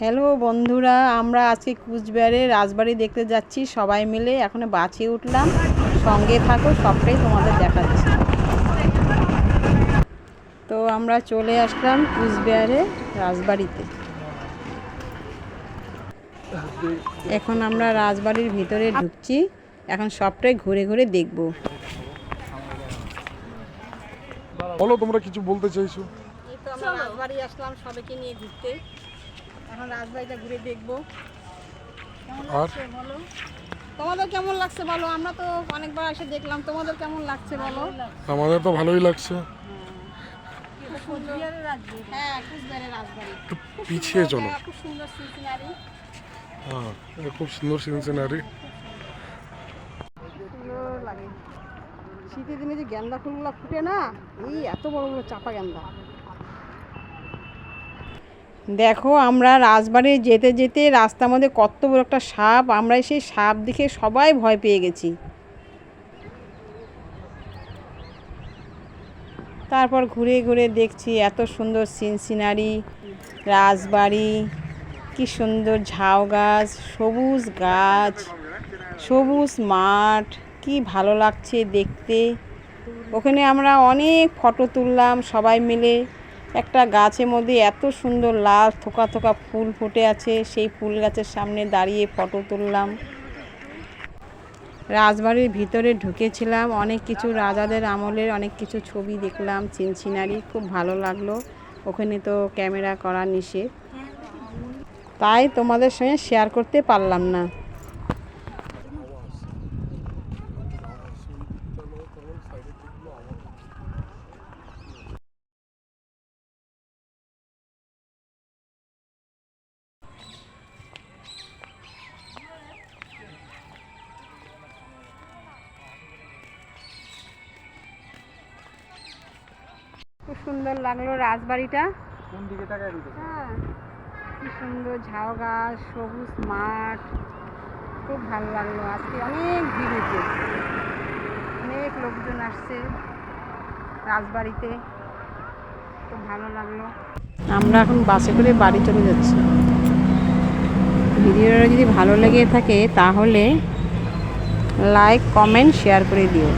Hello বন্ধুরা আমরা আজকে কুচবিহারে রাজবাড়ি দেখতে যাচ্ছি। সবাই মিলে এখন বাসে উঠলাম। সঙ্গে থাকো সবটাই তোমাদের দেখাচ্ছি। তো আমরা চলে আসলাম কুচবিহারে রাজবাড়িতে। এখন আমরা রাজবাড়ির ভিতরে ঢুকছি। এখন সবটাই ঘুরে ঘুরে দেখব। বলো তোমরা কিছু বলতে চাইছো? আমরা রাজবাড়ি আসলাম সবাইকে নিয়ে ঘুরতে। এখন রাজবাড়িটা ঘুরে দেখব। কেমন লাগছে বলো? তোমাদের কেমন লাগছে বলো? আমরা তো অনেকবার এসে দেখলাম। তোমাদের কেমন লাগছে বলো? আমাদের তো ভালোই লাগছে। হ্যাঁ রাজবাড়ি। পিছিয়ে চলো। খুব সুন্দর সিনারি হ্যাঁ খুব সুন্দর সিনারি সুন্দর লাগে শীতের দিনে যে গেন্দা ফুলগুলো ফুটে না এই এত বড় বড় চাপা গেন্দা। দেখো, আমরা রাজবাড়ি যেতে যেতে রাস্তার মধ্যে কত বড় একটা সাপ, আমরা সেই সাপ দেখে সবাই ভয় পেয়ে গেছি। তারপর ঘুরে ঘুরে দেখছি এত সুন্দর সিন সিনারি রাজবাড়ি, কি সুন্দর ঝাউ গাছ, সবুজ গাছ, সবুজ মাঠ, কি ভালো লাগছে দেখতে। ওখানে আমরা অনেক ফটো তুললাম সবাই মিলে। একটা গাছের মধ্যে এত সুন্দর লাল থোকা থোকা ফুল ফুটে আছে, সেই ফুল গাছের সামনে দাঁড়িয়ে ফটো তুললাম। রাজবাড়ির ভিতরে ঢুকেছিলাম, অনেক কিছু রাজাদের আমলের অনেক কিছু ছবি দেখলাম, চিনচিনারি, খুব ভালো লাগল। ওখানে তো ক্যামেরা করা নিষেধ। তাই তোমাদের সঙ্গে শেয়ার করতে পারলাম না। খুব সুন্দর লাগল রাজবাড়িটা। কোন দিকে তাকায় হ্যাঁ কি সুন্দর ঝাউ গাছ সবুজ মাঠ খুব ভালো লাগল। আজকে অনেক ভিড় হয়েছে। অনেক লোকজন আসছে রাজবাড়িতে। খুব ভালো লাগল। আমরা এখন বাসে করে বাড়ি চলে যাচ্ছি। ভিডিওটা যদি ভালো লেগে থাকে তাহলে লাইক কমেন্ট শেয়ার করে দিও।